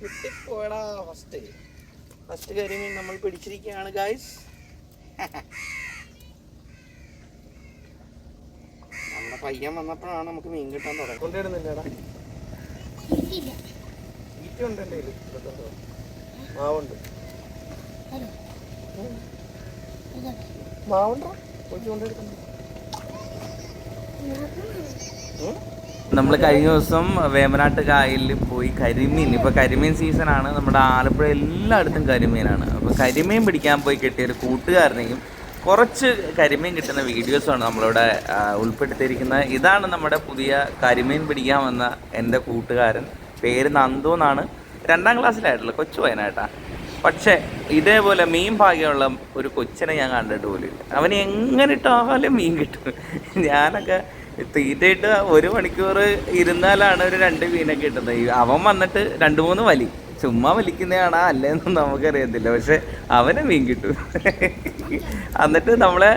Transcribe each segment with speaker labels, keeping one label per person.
Speaker 1: കിട്ടിപ്പോയടാ first first കരിമീൻ നമ്മൾ പിടിച്ചിരിക്കുകയാണ് ഗായ്സ് നമ്മുടെ പയ്യൻ വന്നപ്പോഴാണ് നമുക്ക് മീൻ കിട്ടാൻ തുടങ്ങി കൊണ്ടിടുന്നില്ലടാ ഈറ്റ ഉണ്ട് എന്റെ കയ്യിൽ. ഇതൊക്കെ ഉണ്ടോ? മാവുണ്ട്. മാവുണ്ടോ? കൊച്ചു കൊണ്ടെടുക്കുന്നു
Speaker 2: നമ്മൾ കഴിഞ്ഞ ദിവസം വേമ്പനാട്ട് കായലിൽ പോയി കരിമീൻ. ഇപ്പോൾ കരിമീൻ സീസണാണ് നമ്മുടെ ആലപ്പുഴ എല്ലായിടത്തും കരിമീനാണ്. അപ്പോൾ കരിമീൻ പിടിക്കാൻ പോയി കിട്ടിയ ഒരു കൂട്ടുകാരനെയും കുറച്ച് കരിമീൻ കിട്ടുന്ന വീഡിയോസാണ് നമ്മളിവിടെ ഉൾപ്പെടുത്തിയിരിക്കുന്നത്. ഇതാണ് നമ്മുടെ പുതിയ കരിമീൻ പിടിക്കാൻ വന്ന എന്റെ കൂട്ടുകാരൻ. പേര് നന്ദു എന്നാണ്. രണ്ടാം ക്ലാസ്സിലായിട്ടുള്ള കൊച്ചു വയനാട്ടാ പക്ഷേ ഇതേപോലെ മീൻ ഭാഗ്യമുള്ള ഒരു കൊച്ചിനെ ഞാൻ കണ്ടിട്ട് പോലും അവന് എങ്ങനെ ഇട്ടാലും മീൻ കിട്ടും. ഞാനൊക്കെ തീറ്റയിട്ട് ഒരു മണിക്കൂർ ഇരുന്നാലാണ് ഒരു രണ്ട് മീനൊക്കെ കിട്ടുന്നത്. അവൻ വന്നിട്ട് രണ്ട് മൂന്ന് വലി. ചുമ്മാ വലിക്കുന്നതാണോ അല്ലേന്നും നമുക്കറിയത്തില്ല. പക്ഷെ അവനെ മീൻ കിട്ടും. എന്നിട്ട് നമ്മളെ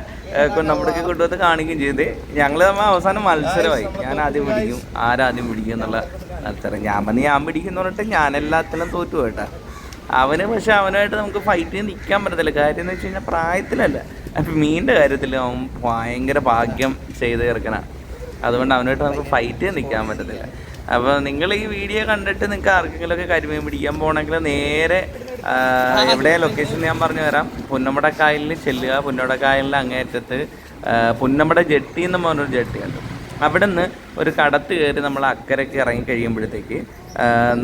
Speaker 2: നമ്മുടെ കൊണ്ടുവന്ന് കാണിക്കുകയും ചെയ്ത്. ഞങ്ങൾ നമ്മൾ അവസാനം മത്സരമായി. ഞാൻ ആദ്യം പിടിക്കും. ആരാദ്യം പിടിക്കും എന്നുള്ള മത്സരം. ഞാൻ പറഞ്ഞ് ഞാൻ പിടിക്കുന്ന പറഞ്ഞിട്ട് ഞാൻ എല്ലാത്തിലും തോറ്റു പോയിട്ടാ. അവന് പക്ഷെ അവനായിട്ട് നമുക്ക് ഫൈറ്റ് ചെയ്ത് നിൽക്കാൻ പറ്റത്തില്ല. കാര്യം എന്ന് വെച്ച് കഴിഞ്ഞാൽ പ്രായത്തിലല്ല. അപ്പം മീനിന്റെ കാര്യത്തിൽ അവൻ ഭയങ്കര ഭാഗ്യം ചെയ്ത് ചേർക്കണ അതുകൊണ്ട് അവനായിട്ട് നമുക്ക് ഫൈറ്റ് നിൽക്കാൻ പറ്റത്തില്ല. അപ്പോൾ നിങ്ങൾ ഈ വീഡിയോ കണ്ടിട്ട് നിങ്ങൾക്ക് ആർക്കെങ്കിലും ഒക്കെ കരിമീൻ പിടിക്കാൻ പോകണമെങ്കിൽ നേരെ ഇവിടെ ലൊക്കേഷൻ ഞാൻ പറഞ്ഞു തരാം. പുന്നമട കായലിൽ ചെല്ലുക. പുന്നമട കായലിന്റെ അങ്ങേറ്റത്ത് ആ, പുന്നമട ജെട്ടി എന്ന് പറഞ്ഞൊരു ജെട്ടിയുണ്ട് അവിടെ നിന്ന് ഒരു കടത്ത് കയറി നമ്മൾ അക്കരയ്ക്ക് ഇറങ്ങി കഴിയുമ്പോഴത്തേക്ക്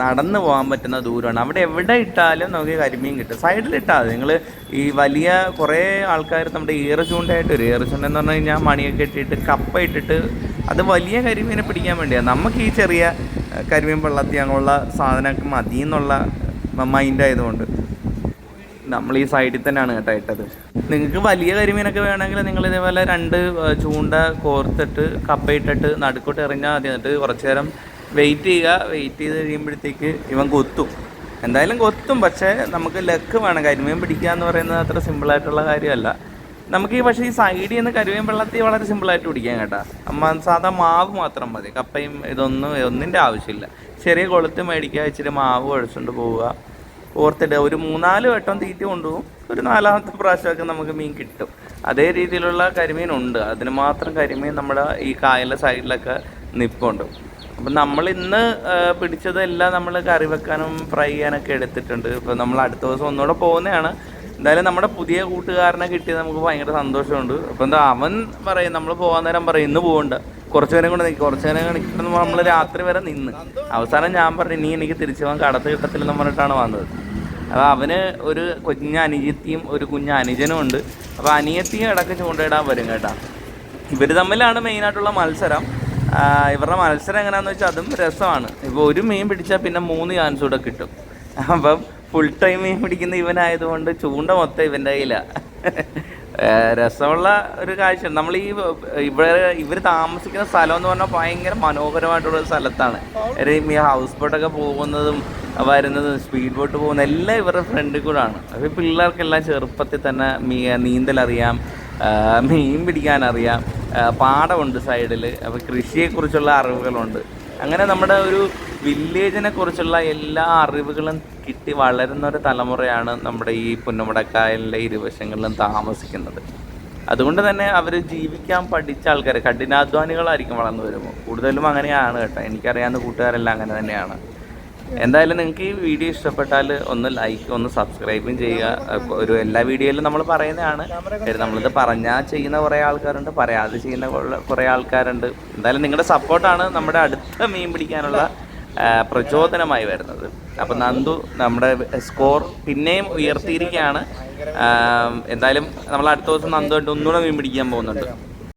Speaker 2: നടന്നു പോകാൻ പറ്റുന്ന ദൂരമാണ്. അവിടെ എവിടെ ഇട്ടാലും നമുക്ക് കരിമീൻ കിട്ടും. സൈഡിൽ ഇട്ടാൽ നിങ്ങൾ ഈ വലിയ കുറേ ആൾക്കാർ നമ്മുടെ ഈറ ചൂണ്ടയായിട്ട് ഈറ ചൂണ്ട എന്ന് പറഞ്ഞു കഴിഞ്ഞാൽ മണിയൊക്കെ ഇട്ടിട്ട് കപ്പ ഇട്ടിട്ട് അത് വലിയ കരിമീനെ പിടിക്കാൻ വേണ്ടിയാണ് നമുക്ക് ഈ ചെറിയ കരിമീൻ പള്ളത്തി അങ്ങനെയുള്ള സാധനമൊക്കെ മതി എന്നുള്ള മൈൻഡ് ആയതുകൊണ്ട് നമ്മൾ ഈ സൈഡിൽ തന്നെയാണ് കേട്ടോ ഇട്ടത്. നിങ്ങൾക്ക് വലിയ കരിമീനൊക്കെ വേണമെങ്കിൽ നിങ്ങൾ ഇതേപോലെ രണ്ട് ചൂണ്ട കോർത്തിട്ട് കപ്പയിട്ടിട്ട് നടുക്കോട്ട് എറിഞ്ഞാൽ മതി. എന്നിട്ട് കുറച്ച് നേരം വെയിറ്റ് ചെയ്യുക. വെയിറ്റ് ചെയ്ത് കഴിയുമ്പോഴത്തേക്ക് ഇവൻ കൊത്തും. എന്തായാലും കൊത്തും. പക്ഷേ നമുക്ക് ലക്ക് വേണം. കരിമീൻ പിടിക്കുക എന്ന് പറയുന്നത് അത്ര സിമ്പിളായിട്ടുള്ള കാര്യമല്ല. നമുക്ക് ഈ പക്ഷേ ഈ സൈഡിൽ നിന്ന് കരുവേം വെള്ളത്തിൽ വളരെ സിമ്പിളായിട്ട് പിടിക്കാൻ കേട്ടോ. അമ്മ സാധാ മാവ് മാത്രം മതി. കപ്പയും ഇതൊന്നും ഒന്നിന്റെ ആവശ്യമില്ല. ചെറിയ കൊളുത്ത് മേടിക്കുക ഇച്ചിരി മാവ് കുഴച്ചുകൊണ്ട് പോവുക. ഓർത്തിട്ട് ഒരു മൂന്നാൽ വട്ടം തീറ്റ കൊണ്ടുപോകും. ഒരു നാലാമത്തെ പ്രാവശ്യമൊക്കെ നമുക്ക് മീൻ കിട്ടും. അതേ രീതിയിലുള്ള കരിമീനുണ്ട് അതിന് മാത്രം കരിമീൻ നമ്മുടെ ഈ കായലിലെ സൈഡിലൊക്കെ നിൽപ്പുണ്ട് അപ്പം നമ്മൾ ഇന്ന് പിടിച്ചതെല്ലാം നമ്മൾ കറി വെക്കാനും ഫ്രൈ ചെയ്യാനൊക്കെ എടുത്തിട്ടുണ്ട്. ഇപ്പം നമ്മൾ അടുത്ത ദിവസം ഒന്നുകൂടെ പോകുന്നതാണ്. എന്തായാലും നമ്മുടെ പുതിയ കൂട്ടുകാരനെ കിട്ടിയത് നമുക്ക് ഭയങ്കര സന്തോഷമുണ്ട്. അപ്പം എന്താ അവൻ പറയും നമ്മൾ പോകാൻ നേരം പറയും ഇന്ന് പോകണ്ട കുറച്ച് നേരം കൊണ്ട് നിൽക്കും കുറച്ച് നേരം നിൽക്കണം നമ്മൾ രാത്രി വരെ നിന്ന്. അവസാനം ഞാൻ പറഞ്ഞു നീ എനിക്ക് തിരിച്ചു പോകാൻ കടത്ത് കിട്ടത്തില്ലെന്ന് പറഞ്ഞിട്ടാണ് വന്നത്. അപ്പോൾ അവന് ഒരു കുഞ്ഞ അനുജത്തിയും ഒരു കുഞ്ഞ അനുജനും ഉണ്ട്. അപ്പോൾ അനിയത്തിയും ഇടയ്ക്ക് ചൂണ്ടയിടാൻ വരും കേട്ടാ. ഇവർ തമ്മിലാണ് മെയിനായിട്ടുള്ള മത്സരം. ഇവരുടെ മത്സരം എങ്ങനെയാണെന്ന് വെച്ചാൽ അതും രസമാണ്. ഇപ്പോൾ ഒരു മീൻ പിടിച്ചാൽ പിന്നെ മൂന്ന് ചാൻസ് കൂടെ കിട്ടും. അപ്പം ഫുൾ ടൈം മീൻ പിടിക്കുന്ന ഇവനായതുകൊണ്ട് ചൂണ്ട മൊത്തം ഇവന്റെ കയ്യിലാണ് രസമുള്ള ഒരു കാഴ്ച. നമ്മൾ ഈ ഇവിടെ ഇവർ താമസിക്കുന്ന സ്ഥലം എന്ന് പറഞ്ഞാൽ ഭയങ്കര മനോഹരമായിട്ടുള്ള സ്ഥലത്താണ്. ഈ ഹൗസ് ബോട്ടൊക്കെ പോകുന്നതും വരുന്നതും സ്പീഡ് ബോട്ട് പോകുന്ന എല്ലാം ഇവരുടെ ഫ്രണ്ടിൽ ആണ്. അപ്പോൾ പിള്ളേർക്കെല്ലാം ചെറുപ്പത്തിൽ തന്നെ മീ നീന്തലറിയാം അറിയാം മീൻ പിടിക്കാൻ അറിയാം. പാടമുണ്ട് സൈഡിൽ അപ്പോൾ കൃഷിയെക്കുറിച്ചുള്ള അറിവുകളുണ്ട്. അങ്ങനെ നമ്മുടെ ഒരു വില്ലേജിനെ കുറിച്ചുള്ള എല്ലാ അറിവുകളും കിട്ടി വളരുന്ന ഒരു തലമുറയാണ് നമ്മുടെ ഈ പുന്നമടക്കായലിന്റെ ഇരുവശങ്ങളിലും താമസിക്കുന്നത്. അതുകൊണ്ട് തന്നെ അവർ ജീവിക്കാൻ പഠിച്ച ആൾക്കാർ കഠിനാധ്വാനികളായിരിക്കും വളർന്നു വരുമ്പോൾ. കൂടുതലും അങ്ങനെയാണ് കേട്ടോ. എനിക്കറിയാവുന്ന കൂട്ടുകാരെല്ലാം അങ്ങനെ തന്നെയാണ്. എന്തായാലും നിങ്ങൾക്ക് ഈ വീഡിയോ ഇഷ്ടപ്പെട്ടാൽ ഒന്ന് ലൈക്ക് ഒന്ന് സബ്സ്ക്രൈബും ചെയ്യുക. ഒരു എല്ലാ വീഡിയോയിലും നമ്മൾ പറയുന്നതാണ്. നമ്മളിത് പറഞ്ഞാൽ ചെയ്യുന്ന കുറേ ആൾക്കാരുണ്ട് പറയാതെ ചെയ്യുന്ന കുറേ- ആൾക്കാരുണ്ട്. എന്തായാലും നിങ്ങളുടെ സപ്പോർട്ടാണ് നമ്മുടെ അടുത്ത മീൻ പിടിക്കാനുള്ള പ്രചോദനമായി വരുന്നത്. അപ്പം നന്ദു നമ്മുടെ സ്കോർ പിന്നെയും ഉയർത്തിയിരിക്കുകയാണ്. എന്തായാലും നമ്മൾ അടുത്ത ദിവസം നന്ദുമായിട്ട് ഒന്നുകൂടെ മീൻ പിടിക്കാൻ പോകുന്നുണ്ട്.